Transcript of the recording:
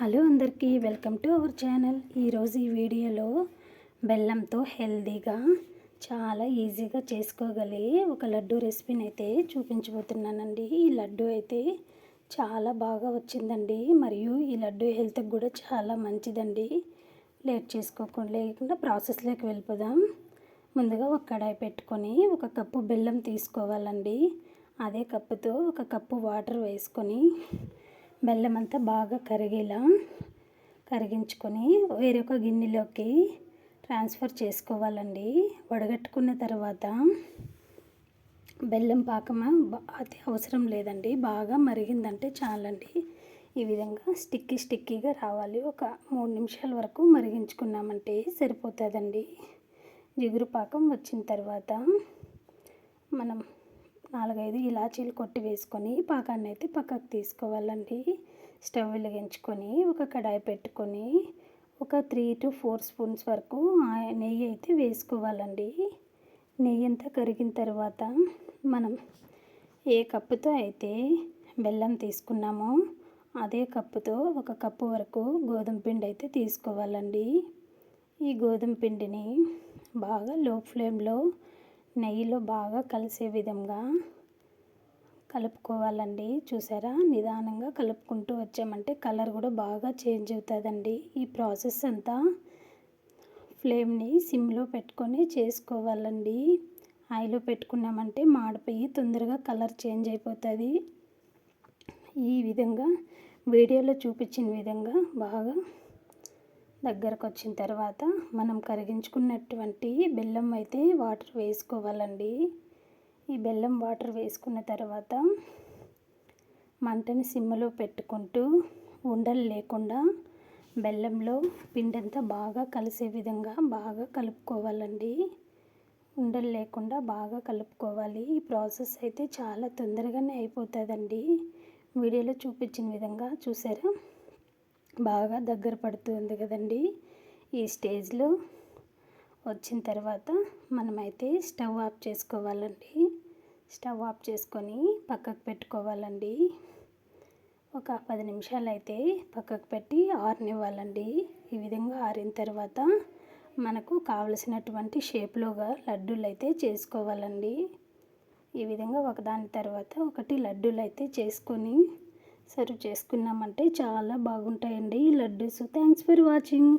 Hello అందరికీ welcome to our channel. ఈరోజు ఈ వీడియోలో బెల్లంతో హెల్దీగా చాలా ఈజీగా చేసుకోగలిగే ఒక లడ్డు రెసిపీని అయితే చూపించబోతున్నానండి. ఈ లడ్డు అయితే చాలా బాగా వచ్చిందండి. మరియు ఈ లడ్డు హెల్త్కి కూడా చాలా మంచిదండి. లేట్ చేసుకోకుండా లేకుండా ప్రాసెస్లోకి వెళ్ళిపోదాం. ముందుగా ఒక కడాయి పెట్టుకొని ఒక కప్పు బెల్లం తీసుకోవాలండి. అదే కప్పుతో ఒక కప్పు వాటర్ వేసుకొని బెల్లం అంతా బాగా కరిగేలా కరిగించుకొని వేరొక గిన్నెలోకి ట్రాన్స్ఫర్ చేసుకోవాలండి. వడగట్టుకున్న తర్వాత బెల్లం పాకం అది అవసరం లేదండి. బాగా మరిగిందంటే చాలండి. ఈ విధంగా స్టిక్కీ స్టిక్కీగా రావాలి. ఒక మూడు నిమిషాల వరకు మరిగించుకున్నామంటే సరిపోతుందండి. జిగురు పాకం వచ్చిన తర్వాత మనం నాలుగైదు ఇలాచీలు కొట్టి వేసుకొని పాకాన్ని అయితే పక్కకు తీసుకోవాలండి. స్టవ్ వెలిగించుకొని ఒక కడాయి పెట్టుకొని ఒక త్రీ టు ఫోర్ స్పూన్స్ వరకు నెయ్యి అయితే వేసుకోవాలండి. నెయ్యి అంతా కరిగిన తర్వాత మనం ఏ కప్పుతో అయితే బెల్లం తీసుకున్నామో అదే కప్పుతో ఒక కప్పు వరకు గోధుమ పిండి అయితే తీసుకోవాలండి. ఈ గోధుమ పిండిని బాగా లో ఫ్లేమ్లో నెయ్యిలో బాగా కలిసే విధంగా కలుపుకోవాలండి. చూసారా? నిదానంగా కలుపుకుంటూ వచ్చామంటే కలర్ కూడా బాగా చేంజ్ అవుతుందండి. ఈ ప్రాసెస్ అంతా ఫ్లేమ్ని సిమ్లో పెట్టుకొని చేసుకోవాలండి. ఆయిలో పెట్టుకున్నామంటే మాడిపోయి తొందరగా కలర్ చేంజ్ అయిపోతుంది. ఈ విధంగా వీడియోలో చూపించిన విధంగా బాగా దగ్గరకు వచ్చిన తర్వాత మనం కరిగించుకున్నటువంటి బెల్లం అయితే వాటర్ వేసుకోవాలండి. ఈ బెల్లం వాటర్ వేసుకున్న తర్వాత మంటని సిమ్మలో పెట్టుకుంటూ ఉండలు లేకుండా బెల్లంలో పిండంతా బాగా కలిసే విధంగా బాగా కలుపుకోవాలండి. ఉండలు లేకుండా బాగా కలుపుకోవాలి. ఈ ప్రాసెస్ అయితే చాలా తొందరగానే అయిపోతుందండి. వీడియోలో చూపించిన విధంగా చూసారా? బాగా దగ్గర పడుతుంది కదండి. ఈ స్టేజ్లో వచ్చిన తర్వాత మనమైతే స్టవ్ ఆఫ్ చేసుకోవాలండి. స్టవ్ ఆఫ్ చేసుకొని పక్కకు పెట్టుకోవాలండి. ఒక పది నిమిషాలు అయితే పక్కకు పెట్టి ఆరనివ్వాలండి. ఈ విధంగా ఆరిన తర్వాత మనకు కావలసినటువంటి షేప్లోగా లడ్డూలు అయితే చేసుకోవాలండి. ఈ విధంగా ఒకదాని తర్వాత ఒకటి లడ్డూలు అయితే చేసుకొని సర్వ్ చేసుకున్నామంటే చాలా బాగుంటాయండి ఈ లడ్డూస్. Thanks for watching